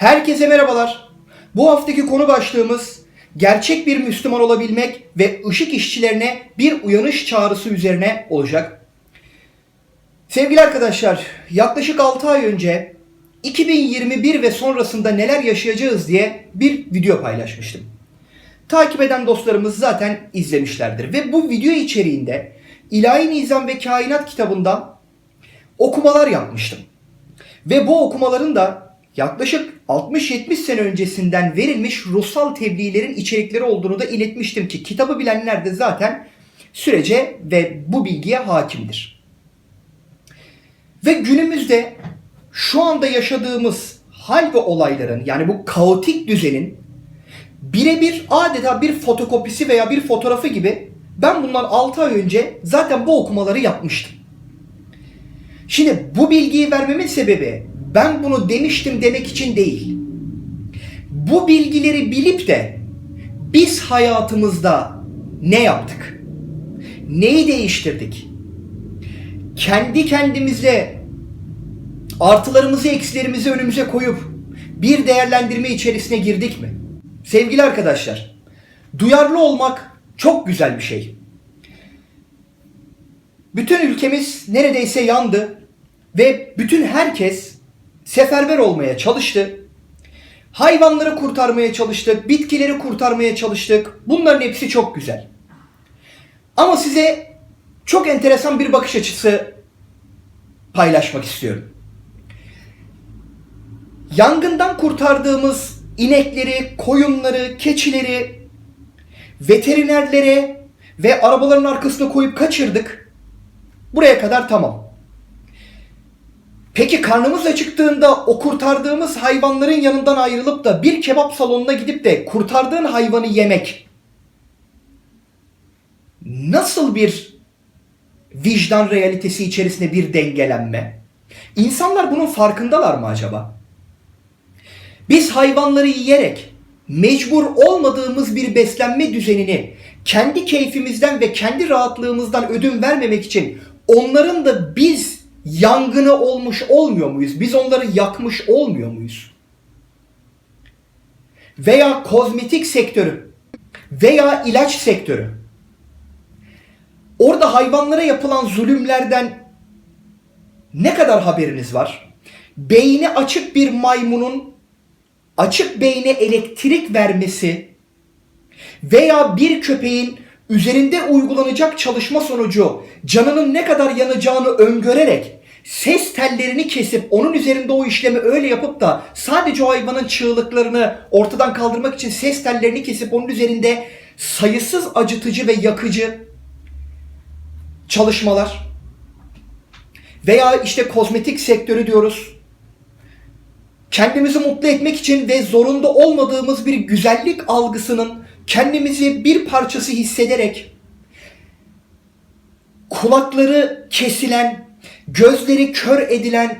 Herkese merhabalar. Bu haftaki konu başlığımız gerçek bir Müslüman olabilmek ve ışık işçilerine bir uyanış çağrısı üzerine olacak. Sevgili arkadaşlar, yaklaşık 6 ay önce 2021 ve sonrasında neler yaşayacağız diye bir video paylaşmıştım. Takip eden dostlarımız zaten izlemişlerdir ve bu video içeriğinde İlahi Nizam ve Kainat kitabından okumalar yapmıştım. Ve bu okumaların da yaklaşık 60-70 sene öncesinden verilmiş ruhsal tebliğlerin içerikleri olduğunu da iletmiştim ki kitabı bilenler de zaten sürece ve bu bilgiye hakimdir. Ve günümüzde şu anda yaşadığımız hal ve olayların yani bu kaotik düzenin birebir adeta bir fotokopisi veya bir fotoğrafı gibi ben bundan 6 ay önce zaten bu okumaları yapmıştım. Şimdi bu bilgiyi vermemin sebebi ben bunu demiştim demek için değil. Bu bilgileri bilip de biz hayatımızda ne yaptık? Neyi değiştirdik? Kendi kendimize artılarımızı eksilerimizi önümüze koyup bir değerlendirme içerisine girdik mi? Sevgili arkadaşlar, duyarlı olmak çok güzel bir şey. Bütün ülkemiz neredeyse yandı ve bütün herkes seferber olmaya çalıştı. Hayvanları kurtarmaya çalıştık, bitkileri kurtarmaya çalıştık. Bunların hepsi çok güzel. Ama size çok enteresan bir bakış açısı paylaşmak istiyorum. Yangından kurtardığımız inekleri, koyunları, keçileri veterinerlere ve arabaların arkasına koyup kaçırdık. Buraya kadar tamam. Peki karnımız acıktığında o kurtardığımız hayvanların yanından ayrılıp da bir kebap salonuna gidip de kurtardığın hayvanı yemek nasıl bir vicdan realitesi içerisinde bir dengelenme? İnsanlar bunun farkındalar mı acaba? Biz hayvanları yiyerek mecbur olmadığımız bir beslenme düzenini kendi keyfimizden ve kendi rahatlığımızdan ödün vermemek için onların da biz yangını olmuş olmuyor muyuz? Biz onları yakmış olmuyor muyuz? Veya kozmetik sektörü veya ilaç sektörü. Orada hayvanlara yapılan zulümlerden ne kadar haberiniz var? Beyni açık bir maymunun açık beyne elektrik vermesi veya bir köpeğin üzerinde uygulanacak çalışma sonucu canının ne kadar yanacağını öngörerek ses tellerini kesip onun üzerinde o işlemi öyle yapıp da sadece o hayvanın çığlıklarını ortadan kaldırmak için ses tellerini kesip onun üzerinde sayısız acıtıcı ve yakıcı çalışmalar veya işte kozmetik sektörü diyoruz. Kendimizi mutlu etmek için ve zorunda olmadığımız bir güzellik algısının kendimizi bir parçası hissederek kulakları kesilen, gözleri kör edilen,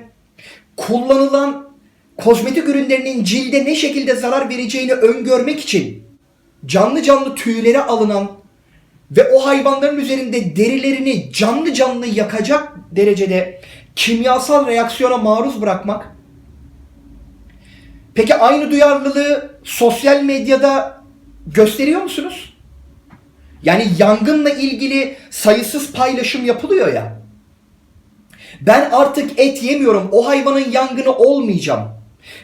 kullanılan kozmetik ürünlerinin cilde ne şekilde zarar vereceğini öngörmek için canlı canlı tüyleri alınan ve o hayvanların üzerinde derilerini canlı canlı yakacak derecede kimyasal reaksiyona maruz bırakmak. Peki aynı duyarlılığı sosyal medyada gösteriyor musunuz? Yani yangınla ilgili sayısız paylaşım yapılıyor ya. Ben artık et yemiyorum. O hayvanın yangını olmayacağım.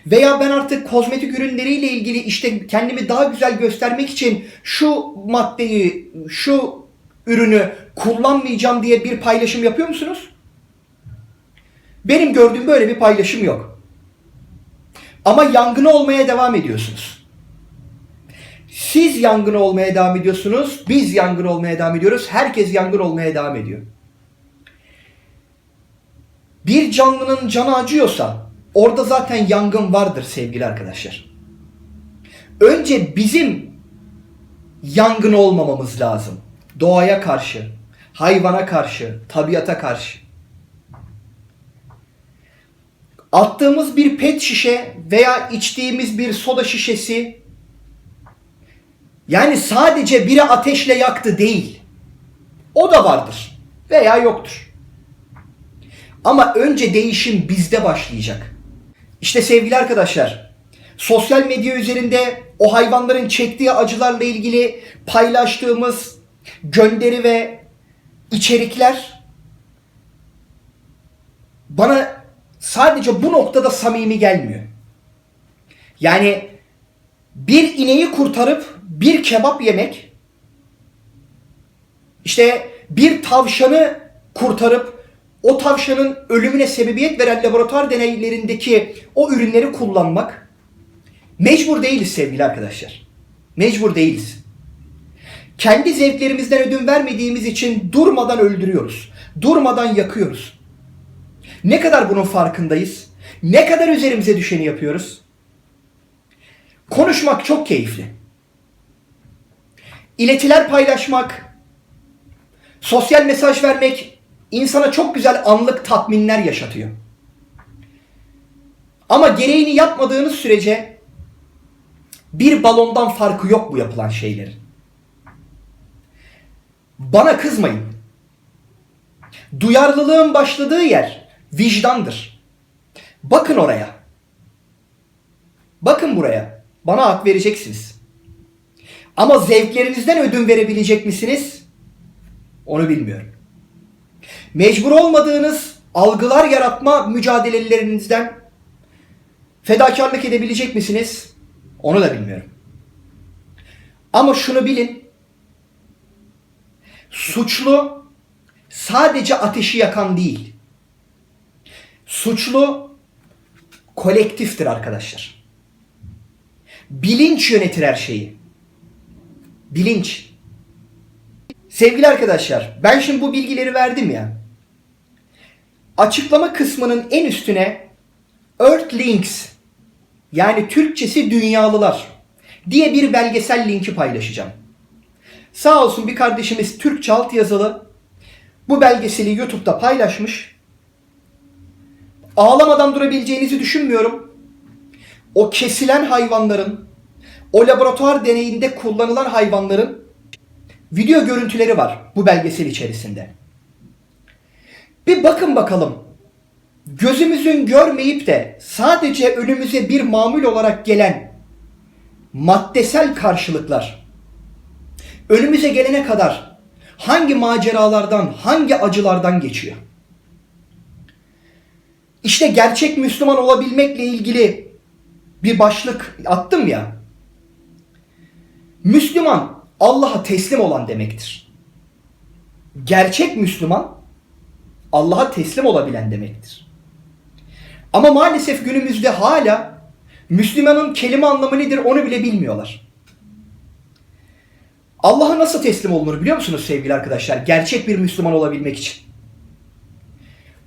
Veya ben artık kozmetik ürünleriyle ilgili işte kendimi daha güzel göstermek için şu maddeyi, şu ürünü kullanmayacağım diye bir paylaşım yapıyor musunuz? Benim gördüğüm böyle bir paylaşım yok. Ama yangını olmaya devam ediyorsunuz. Siz yangın olmaya devam ediyorsunuz. Biz yangın olmaya devam ediyoruz. Herkes yangın olmaya devam ediyor. Bir canlının canı acıyorsa orada zaten yangın vardır sevgili arkadaşlar. Önce bizim yangın olmamamız lazım. Doğaya karşı, hayvana karşı, tabiata karşı. Attığımız bir pet şişe veya içtiğimiz bir soda şişesi yani sadece biri ateşle yaktı değil. O da vardır veya yoktur. Ama önce değişim bizde başlayacak. İşte sevgili arkadaşlar, sosyal medya üzerinde o hayvanların çektiği acılarla ilgili paylaştığımız gönderi ve içerikler bana sadece bu noktada samimi gelmiyor. Yani bir ineği kurtarıp bir kebap yemek işte bir tavşanı kurtarıp o tavşanın ölümüne sebebiyet veren laboratuvar deneylerindeki o ürünleri kullanmak mecbur değiliz sevgili arkadaşlar. Mecbur değiliz. Kendi zevklerimizden ödün vermediğimiz için durmadan öldürüyoruz. Durmadan yakıyoruz. Ne kadar bunun farkındayız? Ne kadar üzerimize düşeni yapıyoruz? Konuşmak çok keyifli. İletiler paylaşmak, sosyal mesaj vermek insana çok güzel anlık tatminler yaşatıyor. Ama gereğini yapmadığınız sürece bir balondan farkı yok bu yapılan şeylerin. Bana kızmayın. Duyarlılığın başladığı yer vicdandır. Bakın oraya. Bakın buraya. Bana hak vereceksiniz. Ama zevklerinizden ödün verebilecek misiniz? Onu bilmiyorum. Mecbur olmadığınız algılar yaratma mücadelelerinizden fedakarlık edebilecek misiniz? Onu da bilmiyorum. Ama şunu bilin. Suçlu sadece ateşi yakan değil. Suçlu kolektiftir arkadaşlar. Bilinç yönetir her şeyi. Bilinç. Sevgili arkadaşlar, ben şimdi bu bilgileri verdim ya. Açıklama kısmının en üstüne Earthlinks yani Türkçesi dünyalılar diye bir belgesel linki paylaşacağım. Sağ olsun bir kardeşimiz Türkçe alt yazılı bu belgeseli YouTube'da paylaşmış. Ağlamadan durabileceğinizi düşünmüyorum. O kesilen hayvanların, o laboratuvar deneyinde kullanılan hayvanların video görüntüleri var bu belgesel içerisinde. Bir bakın bakalım. Gözümüzün görmeyip de sadece önümüze bir mamul olarak gelen maddesel karşılıklar önümüze gelene kadar hangi maceralardan, hangi acılardan geçiyor? İşte gerçek Müslüman olabilmekle ilgili bir başlık attım ya. Müslüman Allah'a teslim olan demektir. Gerçek Müslüman Allah'a teslim olabilen demektir. Ama maalesef günümüzde hala Müslümanın kelime anlamı nedir onu bile bilmiyorlar. Allah'a nasıl teslim olunur biliyor musunuz sevgili arkadaşlar? Gerçek bir Müslüman olabilmek için.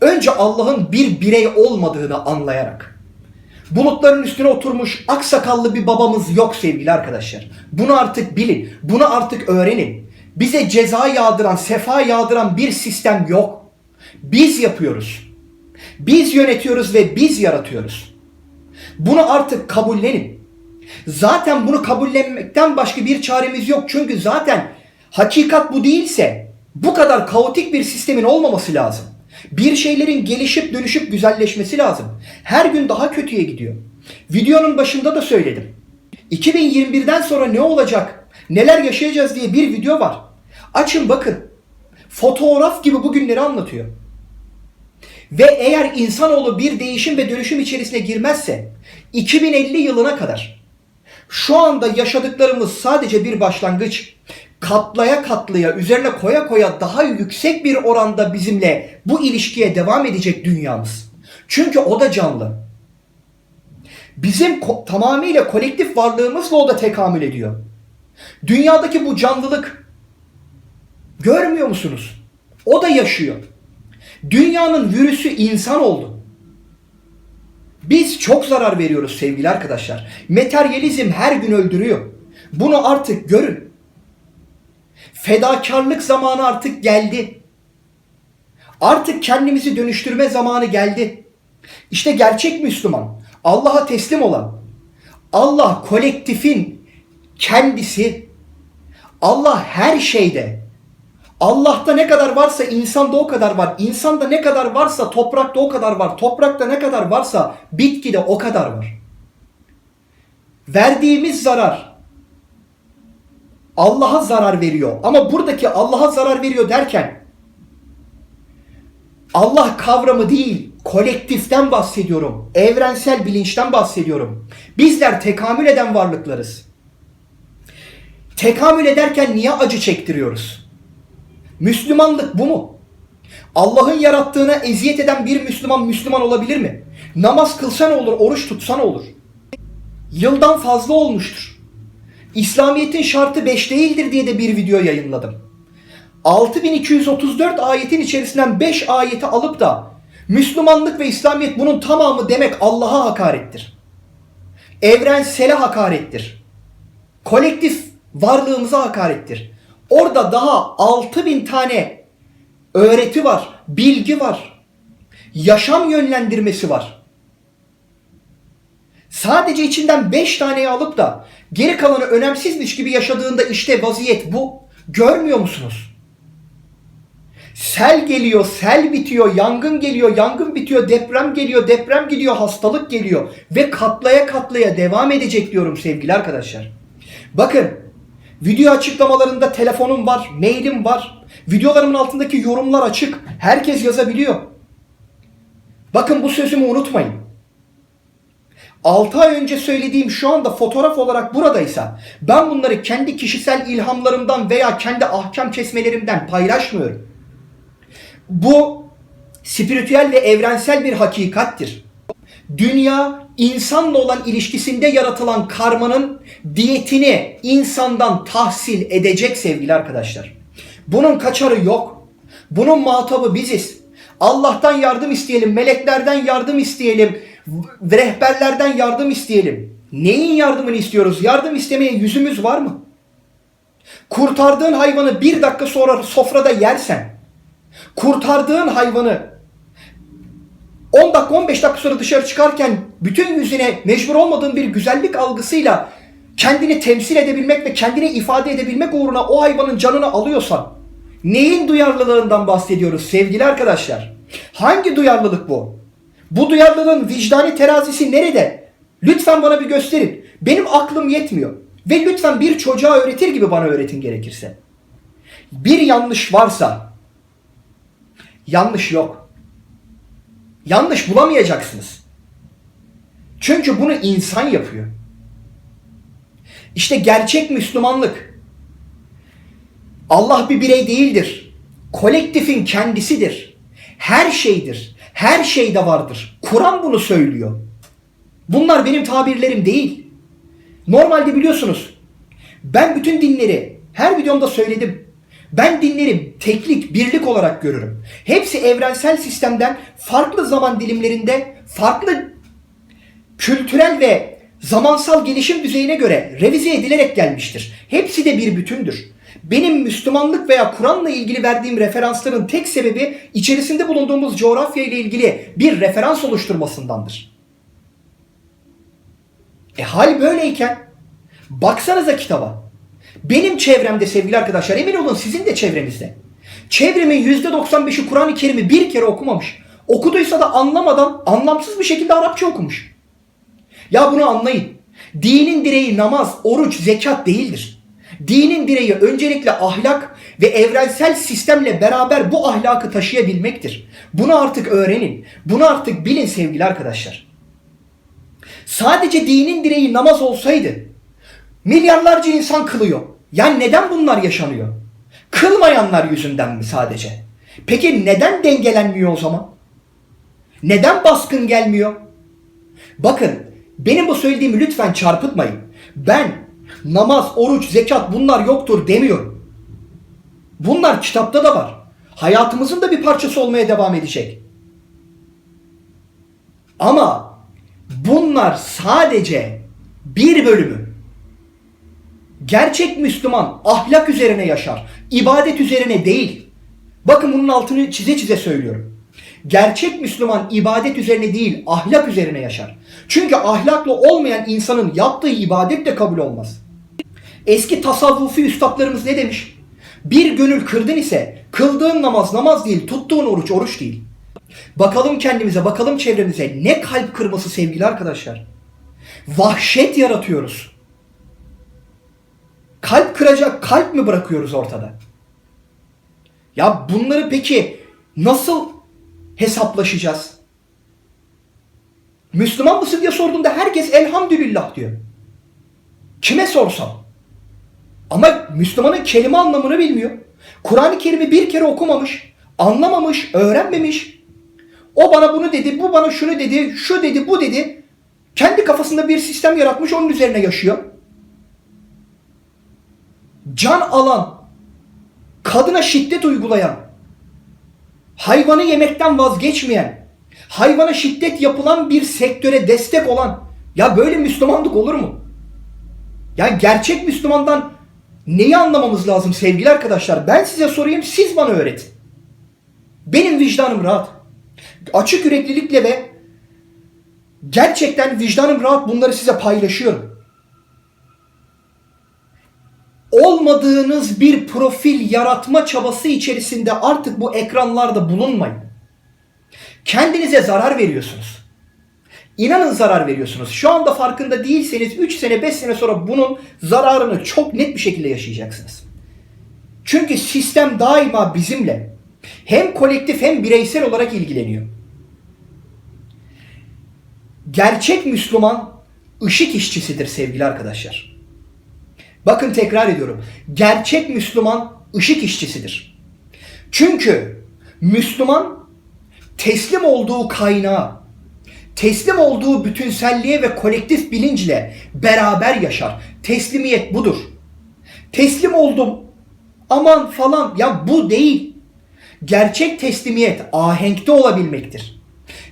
Önce Allah'ın bir birey olmadığını anlayarak. Bulutların üstüne oturmuş aksakallı bir babamız yok sevgili arkadaşlar. Bunu artık bilin. Bunu artık öğrenin. Bize ceza yağdıran, sefa yağdıran bir sistem yok. Biz yapıyoruz. Biz yönetiyoruz ve biz yaratıyoruz. Bunu artık kabullenin. Zaten bunu kabullenmekten başka bir çaremiz yok. Çünkü zaten hakikat bu değilse bu kadar kaotik bir sistemin olmaması lazım. Bir şeylerin gelişip dönüşüp güzelleşmesi lazım. Her gün daha kötüye gidiyor. Videonun başında da söyledim. 2021'den sonra ne olacak? Neler yaşayacağız diye bir video var. Açın bakın. Fotoğraf gibi bugünleri anlatıyor. Ve eğer insanoğlu bir değişim ve dönüşüm içerisine girmezse 2050 yılına kadar şu anda yaşadıklarımız sadece bir başlangıç. Katlaya katlaya, üzerine koya koya daha yüksek bir oranda bizimle bu ilişkiye devam edecek dünyamız. Çünkü o da canlı. Bizim ko- tamamıyla kolektif varlığımızla o da tekamül ediyor. Dünyadaki bu canlılık görmüyor musunuz? O da yaşıyor. Dünyanın virüsü insan oldu. Biz çok zarar veriyoruz sevgili arkadaşlar. Materyalizm her gün öldürüyor. Bunu artık görün. Fedakarlık zamanı artık geldi. Artık kendimizi dönüştürme zamanı geldi. İşte gerçek Müslüman, Allah'a teslim olan, Allah kolektifin kendisi, Allah her şeyde, Allah'ta ne kadar varsa insanda o kadar var. İnsanda ne kadar varsa toprakta o kadar var. Toprakta ne kadar varsa bitkide o kadar var. verdiğimiz zarar Allah'a zarar veriyor. Ama buradaki Allah'a zarar veriyor derken Allah kavramı değil, kolektiften bahsediyorum. Evrensel bilinçten bahsediyorum. Bizler tekamül eden varlıklarız. Tekamül ederken niye acı çektiriyoruz? Müslümanlık bu mu? Allah'ın yarattığına eziyet eden bir Müslüman Müslüman olabilir mi? Namaz kılsa ne olur, oruç tutsa ne olur? Yıldan fazla olmuştur. İslamiyet'in şartı 5 değildir diye de bir video yayınladım. 6234 ayetin içerisinden 5 ayeti alıp da Müslümanlık ve İslamiyet bunun tamamı demek Allah'a hakarettir. Evrensele hakarettir. Kolektif varlığımıza hakarettir. Orada daha 6000 tane öğreti var, bilgi var, yaşam yönlendirmesi var. Sadece içinden 5 taneyi alıp da geri kalanı önemsizmiş gibi yaşadığında işte vaziyet bu. Görmüyor musunuz? Sel geliyor, sel bitiyor, yangın geliyor, yangın bitiyor, deprem geliyor, deprem gidiyor, hastalık geliyor ve katlaya katlaya devam edecek diyorum sevgili arkadaşlar. Bakın video açıklamalarında telefonum var, mailim var. Videolarımın altındaki yorumlar açık. Herkes yazabiliyor. Bakın bu sözümü unutmayın. 6 ay önce söylediğim şu anda fotoğraf olarak buradaysa ben bunları kendi kişisel ilhamlarımdan veya kendi ahkam kesmelerimden paylaşmıyorum. Bu spiritüel ve evrensel bir hakikattir. Dünya insanla olan ilişkisinde yaratılan karmanın diyetini insandan tahsil edecek sevgili arkadaşlar. Bunun kaçarı yok. Bunun muhatabı biziz. Allah'tan yardım isteyelim, meleklerden yardım isteyelim, rehberlerden yardım isteyelim. Neyin yardımını istiyoruz? Yardım istemeye yüzümüz var mı? Kurtardığın hayvanı bir dakika sonra sofrada yersen, kurtardığın hayvanı 10 dakika 15 dakika sonra dışarı çıkarken bütün yüzüne mecbur olmadığın bir güzellik algısıyla kendini temsil edebilmek ve kendini ifade edebilmek uğruna o hayvanın canını alıyorsan neyin duyarlılığından bahsediyoruz sevgili arkadaşlar? Hangi duyarlılık bu? Bu duyarlılığın vicdani terazisi nerede? Lütfen bana bir gösterin. Benim aklım yetmiyor. Ve lütfen bir çocuğa öğretir gibi bana öğretin gerekirse. Bir yanlış varsa yanlış yok. Yanlış bulamayacaksınız. Çünkü bunu insan yapıyor. İşte gerçek Müslümanlık. Allah bir birey değildir. Kolektifin kendisidir. Her şeydir. Her şeyde vardır. Kur'an bunu söylüyor. Bunlar benim tabirlerim değil. Normalde biliyorsunuz ben bütün dinleri her videomda söyledim. Ben dinleri teklik, birlik olarak görürüm. Hepsi evrensel sistemden farklı zaman dilimlerinde farklı kültürel ve zamansal gelişim düzeyine göre revize edilerek gelmiştir. Hepsi de bir bütündür. Benim Müslümanlık veya Kur'an'la ilgili verdiğim referansların tek sebebi içerisinde bulunduğumuz coğrafya ile ilgili bir referans oluşturmasındandır. E hal böyleyken baksanıza kitaba. Benim çevremde sevgili arkadaşlar emin olun sizin de çevrenizde. Çevremin %95'i Kur'an-ı Kerim'i bir kere okumamış. Okuduysa da anlamadan anlamsız bir şekilde Arapça okumuş. Ya bunu anlayın. Dinin direği namaz, oruç, zekat değildir. Dinin direği öncelikle ahlak ve evrensel sistemle beraber bu ahlakı taşıyabilmektir. Bunu artık öğrenin. Bunu artık bilin sevgili arkadaşlar. Sadece dinin direği namaz olsaydı milyarlarca insan kılıyor. Yani neden bunlar yaşanıyor? Kılmayanlar yüzünden mi sadece? Peki neden dengelenmiyor o zaman? Neden baskın gelmiyor? Bakın benim bu söylediğimi lütfen çarpıtmayın. Ben namaz, oruç, zekat bunlar yoktur demiyorum. Bunlar kitapta da var. Hayatımızın da bir parçası olmaya devam edecek. Ama bunlar sadece bir bölümü. Gerçek Müslüman ahlak üzerine yaşar. ibadet üzerine değil. Bakın bunun altını çize çize söylüyorum. Gerçek Müslüman ibadet üzerine değil, ahlak üzerine yaşar. Çünkü ahlaklı olmayan insanın yaptığı ibadet de kabul olmaz. Eski tasavvufi üstadlarımız ne demiş? Bir gönül kırdın ise kıldığın namaz namaz değil, tuttuğun oruç oruç değil. Bakalım kendimize, bakalım çevremize ne kalp kırması sevgili arkadaşlar. Vahşet yaratıyoruz. Kalp kıracak kalp mi bırakıyoruz ortada? Ya bunları peki nasıl hesaplaşacağız? Müslüman mısın diye sorduğunda herkes elhamdülillah diyor. Kime sorsam. Ama Müslümanın kelime anlamını bilmiyor. Kur'an-ı Kerim'i bir kere okumamış, anlamamış, öğrenmemiş. O bana bunu dedi, bu bana şunu dedi, şu dedi, bu dedi. Kendi kafasında bir sistem yaratmış, onun üzerine yaşıyor. Can alan, kadına şiddet uygulayan, hayvanı yemekten vazgeçmeyen, hayvana şiddet yapılan bir sektöre destek olan, ya böyle Müslümanlık olur mu? Ya gerçek Müslümandan neyi anlamamız lazım sevgili arkadaşlar? Ben size sorayım, siz bana öğretin. Benim vicdanım rahat. Açık yüreklilikle ve gerçekten vicdanım rahat bunları size paylaşıyorum. Olmadığınız bir profil yaratma çabası içerisinde artık bu ekranlarda bulunmayın. Kendinize zarar veriyorsunuz. İnanın zarar veriyorsunuz. Şu anda farkında değilseniz 3 sene 5 sene sonra bunun zararını çok net bir şekilde yaşayacaksınız. Çünkü sistem daima bizimle hem kolektif hem bireysel olarak ilgileniyor. Gerçek Müslüman ışık işçisidir sevgili arkadaşlar. Bakın tekrar ediyorum. Gerçek Müslüman ışık işçisidir. Çünkü Müslüman teslim olduğu kaynağa, teslim olduğu bütünselliğe ve kolektif bilinçle beraber yaşar. Teslimiyet budur. Teslim oldum aman falan ya bu değil. Gerçek teslimiyet ahenkte olabilmektir.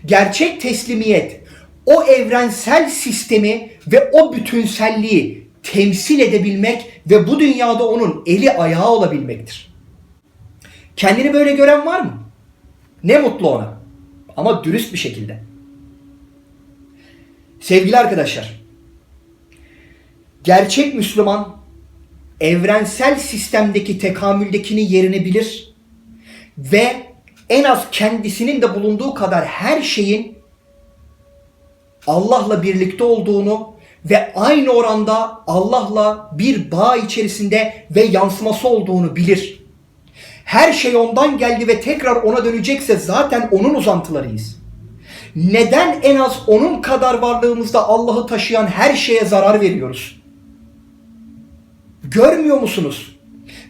Gerçek teslimiyet o evrensel sistemi ve o bütünselliği temsil edebilmek ve bu dünyada onun eli ayağı olabilmektir. Kendini böyle gören var mı? Ne mutlu ona. Ama dürüst bir şekilde. Sevgili arkadaşlar, gerçek Müslüman evrensel sistemdeki tekamüldekini yerini bilir ve en az kendisinin de bulunduğu kadar her şeyin Allah'la birlikte olduğunu ve aynı oranda Allah'la bir bağ içerisinde ve yansıması olduğunu bilir. Her şey ondan geldi ve tekrar ona dönecekse zaten onun uzantılarıyız. Neden en az onun kadar varlığımızda Allah'ı taşıyan her şeye zarar veriyoruz? Görmüyor musunuz?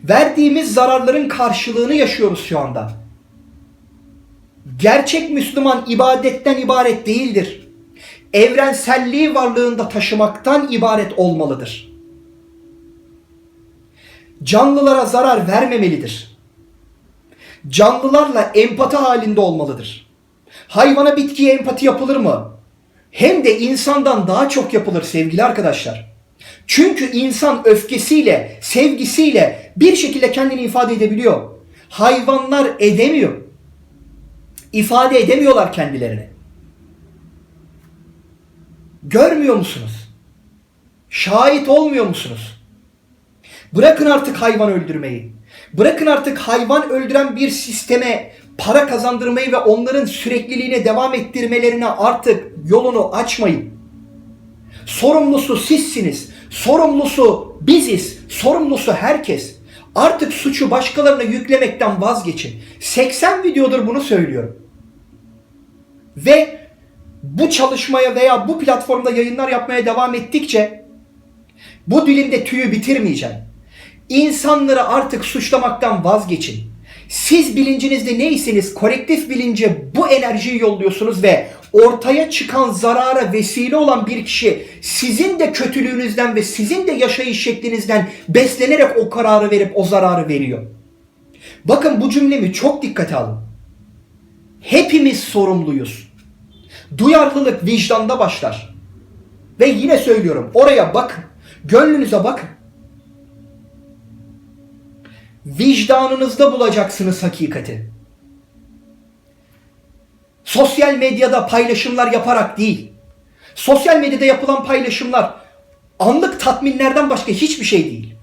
Verdiğimiz zararların karşılığını yaşıyoruz şu anda. Gerçek Müslüman ibadetten ibaret değildir. Evrenselliği varlığında taşımaktan ibaret olmalıdır. Canlılara zarar vermemelidir. Canlılarla empati halinde olmalıdır. Hayvana bitkiye empati yapılır mı? Hem de insandan daha çok yapılır sevgili arkadaşlar. Çünkü insan öfkesiyle, sevgisiyle bir şekilde kendini ifade edebiliyor. Hayvanlar edemiyor. İfade edemiyorlar kendilerini. Görmüyor musunuz? Şahit olmuyor musunuz? Bırakın artık hayvan öldürmeyi. Bırakın artık hayvan öldüren bir sisteme para kazandırmayı ve onların sürekliliğine devam ettirmelerine artık yolunu açmayın. Sorumlusu sizsiniz. Sorumlusu biziz. Sorumlusu herkes. Artık suçu başkalarına yüklemekten vazgeçin. 80 videodur bunu söylüyorum. Ve bu çalışmaya veya bu platformda yayınlar yapmaya devam ettikçe bu dilimde tüyü bitirmeyeceğim. İnsanları artık suçlamaktan vazgeçin. Siz bilincinizde neyseniz kolektif bilince bu enerjiyi yolluyorsunuz ve ortaya çıkan zarara vesile olan bir kişi sizin de kötülüğünüzden ve sizin de yaşayış şeklinizden beslenerek o kararı verip o zararı veriyor. Bakın bu cümlemi çok dikkate alın. Hepimiz sorumluyuz. Duyarlılık vicdanda başlar. Ve yine söylüyorum oraya bakın. Gönlünüze bakın. Vicdanınızda bulacaksınız hakikati. Sosyal medyada paylaşımlar yaparak değil. Sosyal medyada yapılan paylaşımlar anlık tatminlerden başka hiçbir şey değil.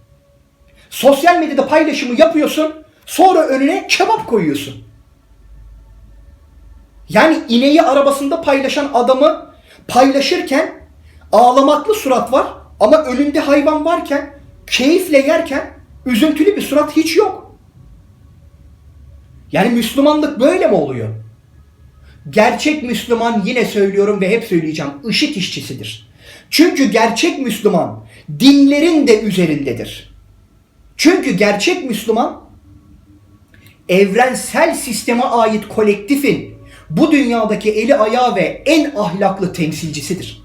Sosyal medyada paylaşımı yapıyorsun, sonra önüne kebap koyuyorsun. Yani ineği arabasında paylaşan adamı paylaşırken ağlamaklı surat var ama önünde hayvan varken keyifle yerken üzüntülü bir surat hiç yok. Yani Müslümanlık böyle mi oluyor? Gerçek Müslüman yine söylüyorum ve hep söyleyeceğim ışık işçisidir. Çünkü gerçek Müslüman dinlerin de üzerindedir. Çünkü gerçek Müslüman evrensel sisteme ait kolektifin bu dünyadaki eli ayağı ve en ahlaklı temsilcisidir.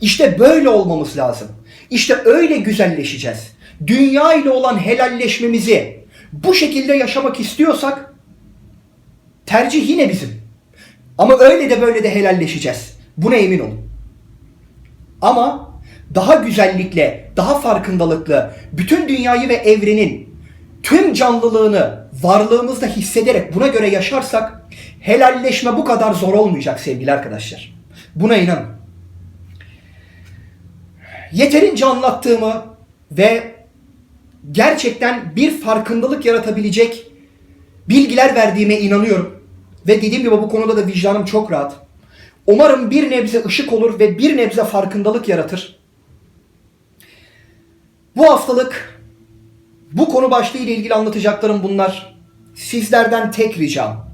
İşte böyle olmamız lazım. İşte öyle güzelleşeceğiz. Dünya ile olan helalleşmemizi bu şekilde yaşamak istiyorsak tercih yine bizim. Ama öyle de böyle de helalleşeceğiz. Buna emin olun. Ama daha güzellikle, daha farkındalıklı, bütün dünyayı ve evrenin tüm canlılığını varlığımızda hissederek buna göre yaşarsak helalleşme bu kadar zor olmayacak sevgili arkadaşlar. Buna inanın. Yeterince anlattığımı ve gerçekten bir farkındalık yaratabilecek bilgiler verdiğime inanıyorum. Ve dediğim gibi bu konuda da vicdanım çok rahat. Umarım bir nebze ışık olur ve bir nebze farkındalık yaratır. Bu haftalık bu konu başlığı ile ilgili anlatacaklarım bunlar. Sizlerden tek ricam.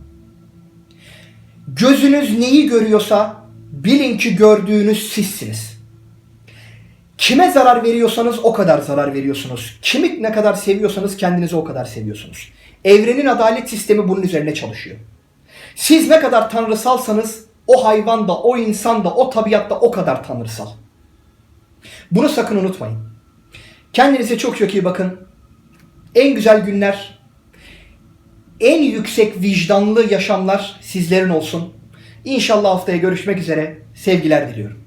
Gözünüz neyi görüyorsa bilin ki gördüğünüz sizsiniz. Kime zarar veriyorsanız o kadar zarar veriyorsunuz. Kimi ne kadar seviyorsanız kendinizi o kadar seviyorsunuz. Evrenin adalet sistemi bunun üzerine çalışıyor. Siz ne kadar tanrısalsanız o hayvan da, o insan da, o tabiat da o kadar tanrısal. Bunu sakın unutmayın. Kendinize çok çok iyi bakın. En güzel günler, en yüksek vicdanlı yaşamlar sizlerin olsun. İnşallah haftaya görüşmek üzere. Sevgiler diliyorum.